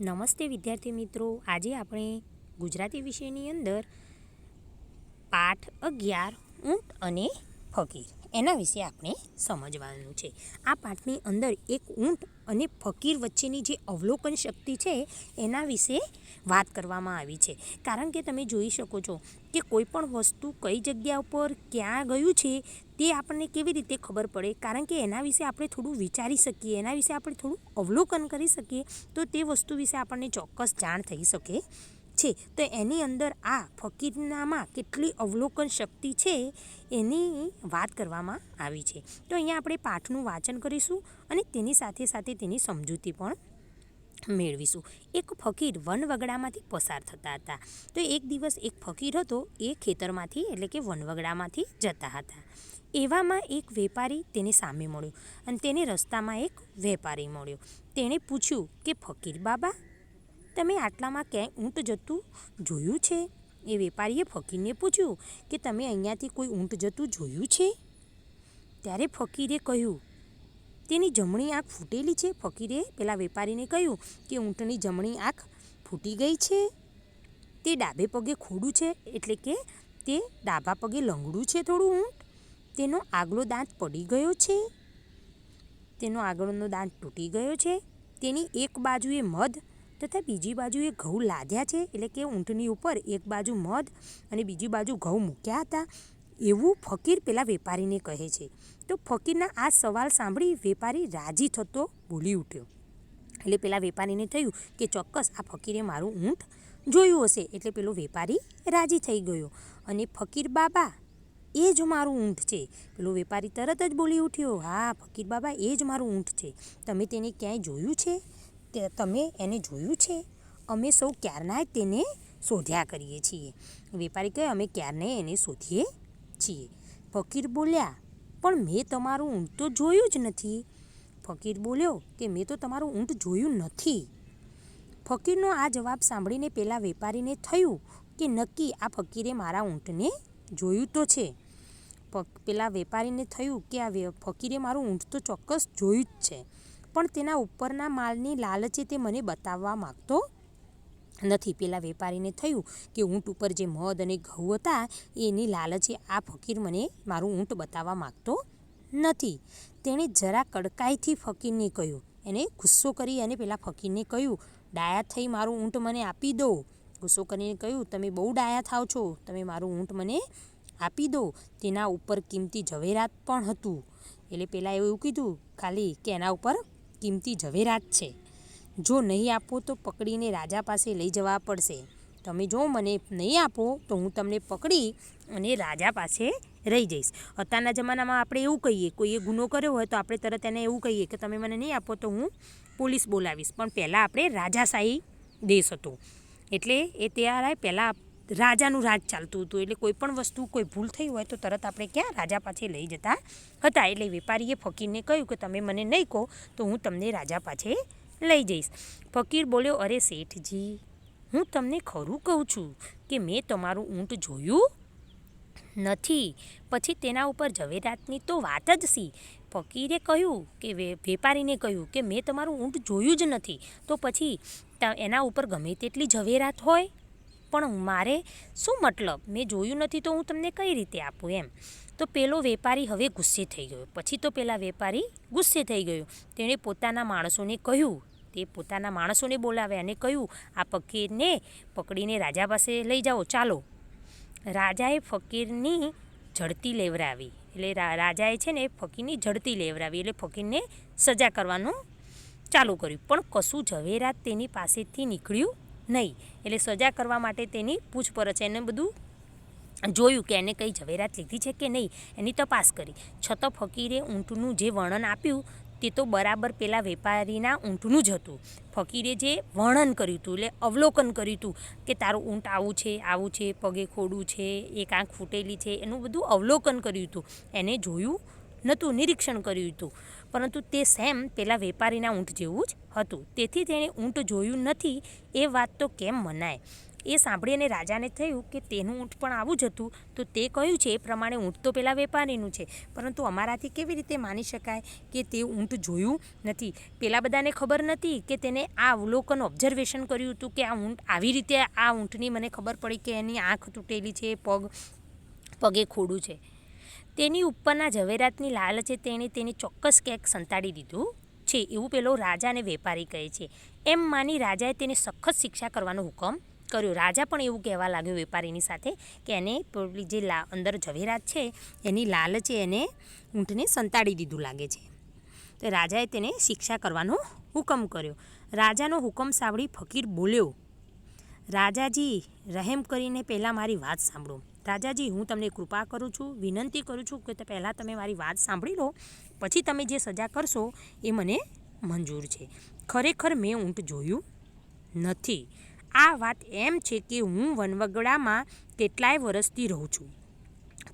નમસ્તે વિદ્યાર્થી મિત્રો. આજે આપણે ગુજરાતી વિષયની અંદર પાઠ અગિયાર ઊંટ અને ફકીર. એના વિશે આપણે સમજવાનું છે. આ પાઠની અંદર એક ઊંટ અને ફકીર વચ્ચેની જે અવલોકન શક્તિ છે, એના વિશે વાત કરવામાં આવી છે. કારણ કે તમે જોઈ શકો છો કે કોઈ પણ વસ્તુ કઈ જગ્યા ઉપર ક્યાં ગયું છે, તે આપણને કેવી રીતે ખબર પડે. કારણ કે એના વિશે આપણે થોડું વિચારી શકીએ, એના વિશે આપણે થોડું અવલોકન કરી શકીએ, તો તે વસ્તુ વિશે આપણને ચોક્કસ જાણ થઈ શકે છે, તો એની અંદર આ ફકીરનામાં કેટલી અવલોકન શક્તિ છે એની વાત કરવામાં આવી છે. તો અહીંયા આપણે પાઠનું વાંચન કરીશું અને તેની સાથે સાથે તેની સમજૂતી પણ મેળવીશું. એક ફકીર વનવગડામાંથી પસાર થતા હતા. તો એક દિવસ એક ફકીર હતો, એ ખેતરમાંથી એટલે કે વનવગડામાંથી જતા હતા. એવામાં એક વેપારી તેને સામે મળ્યો અને તેને રસ્તામાં એક વેપારી મળ્યો. તેણે પૂછ્યું કે, ફકીર બાબા તમે આટલામાં ક્યાંય ઊંટ જતું જોયું છે? એ વેપારીએ ફકીરને પૂછ્યું કે તમે અહીંયાથી કોઈ ઊંટ જતું જોયું છે? ત્યારે ફકીરે કહ્યું, તેની જમણી આંખ ફૂટેલી છે. ફકીરે પેલા વેપારીને કહ્યું કે ઊંટની જમણી આંખ ફૂટી ગઈ છે. તે ડાબે પગે ખોડું છે એટલે કે તે ડાબા પગે લંગડું છે થોડું ઊંટ. તેનો આગલો દાંત પડી ગયો છે. તેનો આગળનો દાંત તૂટી ગયો છે. તેની એક બાજુએ મધ તથા બીજી બાજુએ ઘઉં લાદ્યા છે એટલે કે ઊંટની ઉપર એક બાજુ મધ અને બીજી બાજુ ઘઉં મૂક્યા હતા. એવું ફકીર પેલા વેપારીને કહે છે. તો ફકીરના આ સવાલ સાંભળી વેપારી રાજી થતો બોલી ઉઠ્યો. એટલે પેલા વેપારીને થયું કે ચોક્કસ આ ફકીરે મારું ઊંટ જોયું હશે. એટલે પેલો વેપારી રાજી થઈ ગયો. અને ફકીર બાબા, એ જ મારું ઊંટ છે. પેલો વેપારી તરત જ બોલી ઉઠ્યો, હા, ફકીર બાબા, એ જ મારું ઊંટ છે. તમે તેને ક્યાંય જોયું છે? તમે એને જોયું છે? અમે સૌ ક્યારના તેને શોધ્યા કરીએ છીએ. વેપારી કહે, અમે ક્યારને એને શોધીએ છીએ? ફકીર બોલ્યા, પણ મેં તમારું ઊંટ તો જોયું જ નથી. ફકીર બોલ્યો, કે મેં તો તમારું ઊંટ જોયું નથી. ફકીરનો આ જવાબ સાંભળીને પેલા વેપારીને થયું કે નક્કી આ ફકીરે મારા ઊંટને જોયું તો છે. પેલા વેપારીને થયું કે આ ફકીરે મારું ઊંટ તો ચોક્કસ જોયું જ છે. પણ તેના ઉપરના માલની લાલચે તે મને બતાવવા માગતો નથી. પેલા વેપારીને થયું કે ઊંટ ઉપર જે મધ અને ઘઉં હતા, એની લાલચે આ ફકીર મને મારું ઊંટ બતાવવા માગતો નથી. તેણે જરા કડકાઈથી ફકીરને કહ્યું, એને ગુસ્સો કરી અને પેલા ફકીરને કહ્યું, ડાયા થઈ મારું ઊંટ મને આપી દો. ગુસ્સો કરીને કહ્યું, તમે બહુ ડાયા થાવ છો, તમે મારું ઊંટ મને આપી દો. તેના ઉપર કિંમતી ઝવેરાત પણ હતું. એટલે પહેલાં એવું કીધું, ખાલી કે એના ઉપર કિંમતી ઝવેરાત છે. જો નહીં આપો તો પકડીને રાજા પાસે લઈ જવા પડશે. તમે જો મને નહીં આપો તો હું તમને પકડી અને રાજા પાસે રહી જઈશ. અત્યારના જમાનામાં આપણે એવું કહીએ, કોઈએ ગુનો કર્યો હોય તો આપણે તરત એને એવું કહીએ કે તમે મને નહીં આપો તો હું પોલીસ બોલાવીશ. પણ પહેલાં આપણે રાજાશાહી દેશ હતો. એટલે એ ત્યારે પહેલાં રાજાનું રાજ ચાલતું હતું. એટલે કોઈ પણ વસ્તુ, કોઈ ભૂલ થઈ હોય તો તરત આપણે ક્યાં રાજા પાસે લઈ જતા હતા? એટલે વેપારીએ ફકીરને કહ્યું કે, તમે મને નહીં કહો તો હું તમને રાજા પાસે લઈ જઈશ. ફકીર બોલ્યો, અરે શેઠજી, હું તમને ખરું કહું છું કે, મેં તમારું ઊંટ જોયું નથી. પછી તેના ઉપર ઝવેરાતની તો વાત જ સી. ફકીરે કહ્યું કે વેપારીને કહ્યું કે, મેં તમારું ઊંટ જોયું જ નથી. તો પછી એના ઉપર ગમે તેટલી ઝવેરાત હોય પણ મારે શું મતલબ? મેં જોયું નથી તો હું તમને કઈ રીતે આપું એમ? તો પેલો વેપારી હવે ગુસ્સે થઈ ગયો. પછી તો પેલા વેપારી ગુસ્સે થઈ ગયો. તેણે પોતાના માણસોને કહ્યું. તે પોતાના માણસોને બોલાવ્યા અને કહ્યું, આ ફકીરને પકડીને રાજા પાસે લઈ જાઓ. ચાલો. રાજાએ ફકીરની ઝડતી લેવરાવી એટલે રાજાએ છે ને ફકીરની ઝડતી લેવરાવી એટલે ફકીરને સજા કરવાનું ચાલુ કર્યું. પણ કશું ઝવેરાત તેની પાસેથી નીકળ્યું નહીં. એટલે સજા કરવા માટે તેની પૂછપરછ એને બધું જોયું કે એને કંઈ ઝવેરાત લીધી છે કે નહીં, એની તપાસ કરી. છતાં ફકીરે ઊંટનું જે વર્ણન આપ્યું, તે તો બરાબર પેલા વેપારીના ઊંટનું જ હતું. ફકીરે જે વર્ણન કર્યું હતું, એટલે અવલોકન કર્યું હતું કે તારું ઊંટ આવું છે આવું છે, પગે ખોડું છે, એક આંખ ફૂટેલી છે, એનું બધું અવલોકન કર્યું હતું. એને જોયું નહોતું નિરીક્ષણ કર્યું હતું પરંતુ તે સેમ પેલા વેપારીના ઊંટ જેવું જ હતું. તેથી તેણે ઊંટ જોયું નથી, એ વાત તો કેમ મનાય? એ સાંભળીને રાજાને થયું કે તેનું ઊંટ પણ આવું જ હતું. તો તે કહ્યું છે, એ પ્રમાણે ઊંટ તો પેલા વેપારીનું છે. પરંતુ અમારાથી કેવી રીતે માની શકાય કે તે ઊંટ જોયું નથી? પેલા બધાને ખબર નથી કે તેને આ અવલોકન ઓબ્ઝર્વેશન કર્યું હતું કે આ ઊંટ આવી રીતે આ ઊંટની મને ખબર પડી કે એની આંખ તૂટેલી છે, પગ, પગે ખોડું છે. તેની ઉપરના ઝવેરાતની લાલચે તેણે તેને ચોક્કસ ક્યાંક સંતાડી દીધું. છે, એવું પેલો રાજાને વેપારી કહે છે. એમ માની રાજાએ તેને સખત શિક્ષા કરવાનો હુકમ કર્યો. રાજા પણ એવું કહેવા લાગ્યો વેપારીની સાથે કે એને પેલી જે લા, અંદર ઝવેરાત છે, એની લાલચે એને ઊંટને સંતાડી દીધું લાગે છે. તો રાજાએ તેને શિક્ષા કરવાનો હુકમ કર્યો. રાજાનો હુકમ સાંભળી ફકીર બોલ્યો રાજાજી, રહેમ કરીને પહેલાં મારી વાત સાંભળો. રાજાજી, હું તમને કૃપા કરું છું, વિનંતી કરું છું કે પહેલાં તમે મારી વાત સાંભળી લો, પછી તમે જે સજા કરશો એ મને મંજૂર છે. ખરેખર મેં ઊંટ જોયું નથી. આ વાત એમ છે કે હું વનવગડામાં કેટલાય વર્ષથી રહું છું.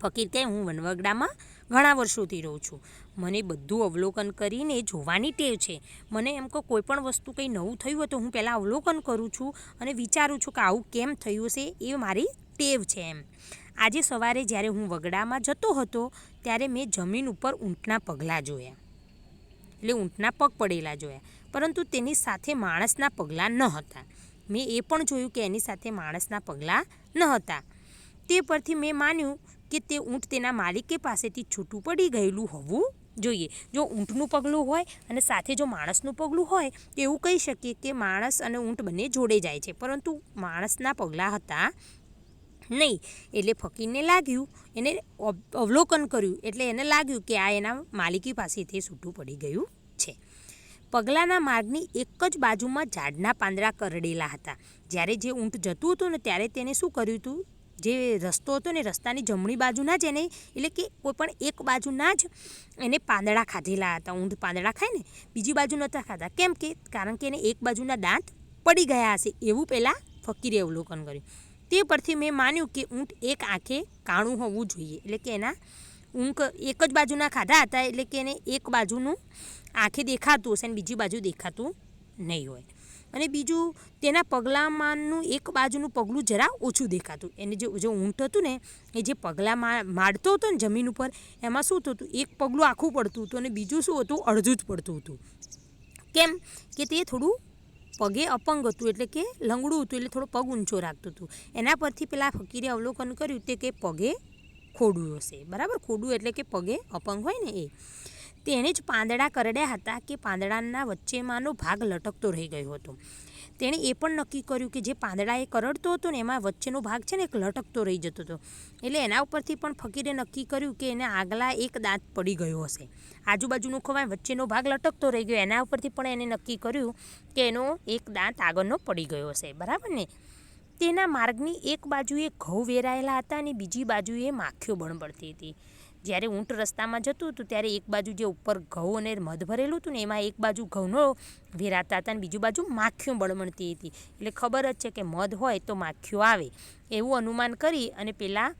ફકીર કે હું વનવગડામાં ઘણા વર્ષોથી રહું છું. મને બધું અવલોકન કરીને જોવાની ટેવ છે. મને એમ કહો, કોઈ પણ વસ્તુ કંઈ નવું થયું હોય તો હું પહેલાં અવલોકન કરું છું અને વિચારું છું કે આવું કેમ થયું હશે એ મારી ટેવ છે એમ. આજે સવારે જ્યારે હું વગડામાં જતો હતો, ત્યારે મેં જમીન ઉપર ઊંટના પગલાં જોયા. એટલે ઊંટના પગ પડેલા જોયા. પરંતુ તેની સાથે માણસના પગલાં ન હતા. મેં એ પણ જોયું કે એની સાથે માણસના પગલાં ન હતા. તે પરથી મેં માન્યું કે તે ઊંટ તેના માલિકે પાસેથી છૂટું પડી ગયેલું હોવું જોઈએ. જો ઊંટનું પગલું હોય અને સાથે જો માણસનું પગલું હોય, તો એવું કહી શકીએ કે માણસ અને ઊંટ બંને જોડે જાય છે. પરંતુ માણસના પગલાં હતા નહીં. એટલે ફકીરને લાગ્યું, એને અવ- અવલોકન કર્યું. એટલે એને લાગ્યું કે આ એના માલિકી પાસેથી છૂટું પડી ગયું છે. પગલાંના માર્ગની એક જ બાજુમાં ઝાડના પાંદડા કરડેલા હતા. જ્યારે જે ઊંટ જતું હતું ને ત્યારે તેને શું કર્યું હતું? જે રસ્તો હતો ને રસ્તાની જમણી બાજુના જ એને, એટલે કે કોઈ પણ એક બાજુના જ એને પાંદડા ખાધેલા હતા, ઊંધ પાંદડા ખાય ને, બીજી બાજુ નહોતા ખાધા. કેમ કે, કારણ કે એને એક બાજુના દાંત પડી ગયા હશે, એવું પહેલાં ફકીરે અવલોકન કર્યું. તે પરથી મેં માન્યું કે ઊંટ એક આંખે કાણું હોવું જોઈએ, એટલે કે એના ઊંઘ એક જ બાજુના ખાધા હતા, એટલે કે એને એક બાજુનું આંખે દેખાતું હશે અને બીજી બાજુ દેખાતું નહીં હોય. અને બીજું, તેના પગલામાંનું એક બાજુનું પગલું જરા ઓછું દેખાતું. એને જે જે ઊંટ હતું ને, એ જે પગલાં મા, મારતો હતો ને જમીન ઉપર, એમાં શું થતું, એક પગલું આખું પડતું હતું અને બીજું શું હતું, અડધું જ પડતું હતું. કેમ કે તે થોડું પગે અપંગ હતું, એટલે કે લંગડું હતું, એટલે થોડો પગ ઊંચો રાખતું હતું. એના પરથી પેલા ફકીરે અવલોકન કર્યું તે કે પગે ખોડું હશે. બરાબર? ખોડું એટલે કે પગે અપંગ હોય ને એ. તેણે જ પાંદડા કરડ્યા હતા કે પાંદડાના વચ્ચેમાંનો ભાગ લટકતો રહી ગયો હતો. તેણે એ પણ નક્કી કર્યું કે જે પાંદડા એ કરડતો હતો ને એમાં વચ્ચેનો ભાગ છે ને એક લટકતો રહી જતો હતો. એટલે એના ઉપરથી પણ ફકીરે નક્કી કર્યું કે એને આગલા એક દાંત પડી ગયો હશે. આજુબાજુનું ખવાય વચ્ચેનો ભાગ લટકતો રહી ગયો. એના ઉપરથી પણ એને નક્કી કર્યું કે એનો એક દાંત આગળનો પડી ગયો હશે. બરાબર ને? તેના માર્ગની એક બાજુએ ઘઉં વેરાયેલા હતા અને બીજી બાજુએ માખીઓ બણબડતી હતી. જ્યારે ઊંટ રસ્તામાં જતું હતું, ત્યારે એક બાજુ જે ઉપર ઘઉં અને મધ ભરેલું હતું ને, એમાં એક બાજુ ઘઉંનો વેરાતા હતા અને બીજું બાજુ માખીઓ બળમણતી હતી. એટલે ખબર જ છે કે મધ હોય તો માખીઓ આવે. એવું અનુમાન કરી અને પેલા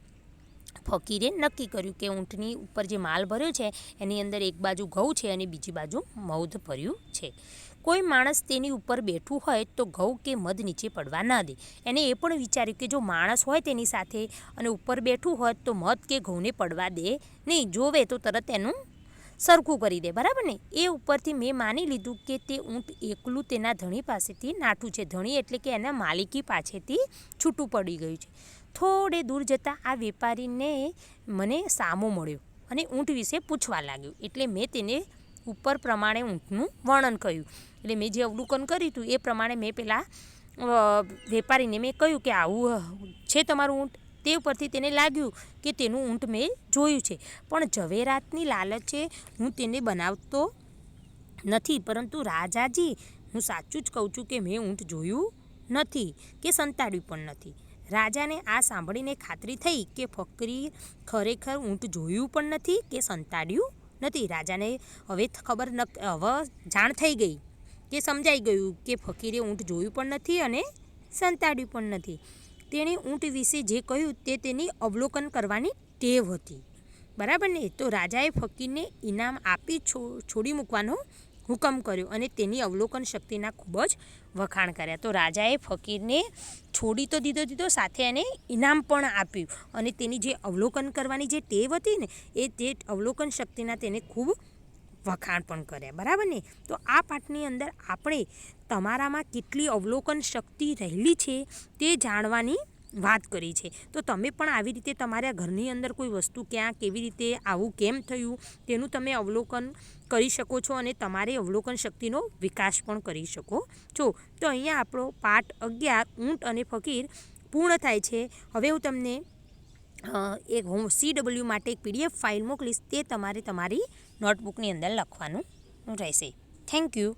ફકીરે નક્કી કર્યું કે ઊંટની ઉપર જે માલ ભર્યો છે, એની અંદર એક બાજુ ઘઉં છે અને બીજી બાજુ મધ ભર્યું છે. કોઈ માણસ તેની ઉપર બેઠું હોય તો ઘઉં કે મધ નીચે પડવા ન દે. એને એ પણ વિચાર્યું કે જો માણસ હોય તેની સાથે અને ઉપર બેઠું હોય તો મધ કે ઘઉંને પડવા દે નહીં, જોવે તો તરત એનું સરખું કરી દે. બરાબર ને? એ ઉપરથી મેં માની લીધું કે તે ઊંટ એકલું તેના ધણી પાસેથી નાઠું છે. ધણી એટલે કે એના માલિકી પાસેથી છૂટું પડી ગયું છે. થોડે દૂર જતાં આ વેપારીને મને સામો મળ્યો અને ઊંટ વિશે પૂછવા લાગ્યો. એટલે મેં તેને ઉપર પ્રમાણે ઊંટનું વર્ણન કર્યું. એટલે મેં જે અવલોકન કર્યું હતું, એ પ્રમાણે મેં પહેલાં વેપારીને મેં કહ્યું કે આવું છે તમારું ઊંટ. તે ઉપરથી તેને લાગ્યું કે તેનું ઊંટ મેં જોયું છે. પણ ઝવેરાતની લાલચે હું તેને બનાવતો નથી, પરંતુ રાજાજી, હું સાચું જ કહું છું કે મેં ઊંટ જોયું નથી, કે સંતાડ્યું પણ નથી. રાજાને આ સાંભળીને ખાતરી થઈ કે ફકરી ખરેખર ઊંટ જોયું પણ નથી કે સંતાડ્યું નથી રાજાને હવે ખબર ન હવે જાણ થઈ ગઈ કે સમજાઈ ગયું કે ફકીરે ઊંટ જોયું પણ નથી અને સંતાડ્યું પણ નથી. તેણે ઊંટ વિશે જે કહ્યું તે તેની અવલોકન કરવાની ટેવ હતી. બરાબર ને? તો રાજાએ ફકીરને ઇનામ આપી છોડી મૂકવાનો હુકમ કર્યો અને તેની અવલોકન શક્તિના ખૂબ જ વખાણ કર્યા. તો રાજાએ ફકીરને છોડી તો દીધો દીધો, સાથે એને ઇનામ પણ આપ્યું. અને તેની જે અવલોકન કરવાની જે ટેવ હતી ને, એ તે અવલોકન શક્તિના તેને ખૂબ વખાણ પણ કર્યા. બરાબર ને? તો આ પાઠની અંદર આપણે તમારામાં કેટલી અવલોકન શક્તિ રહેલી છે તે જાણવાની વાત કરી છે. તો તમે પણ આવી રીતે તમારા ઘરની અંદર કોઈ વસ્તુ ક્યાં, કેવી રીતે, આવું કેમ થયું, તેનું તમે અવલોકન કરી શકો છો અને તમારી અવલોકન શક્તિનો વિકાસ પણ કરી શકો છો. તો અહીંયા આપણો પાઠ અગિયાર, ઊંટ અને ફકીર પૂર્ણ થાય છે. હવે હું તમને એક હું સી ડબલ્યુ માટે એક પીડીએફ ફાઇલ મોકલીશ, તે તમારે તમારી નોટબુકની અંદર લખવાનું રહેશે. Thank you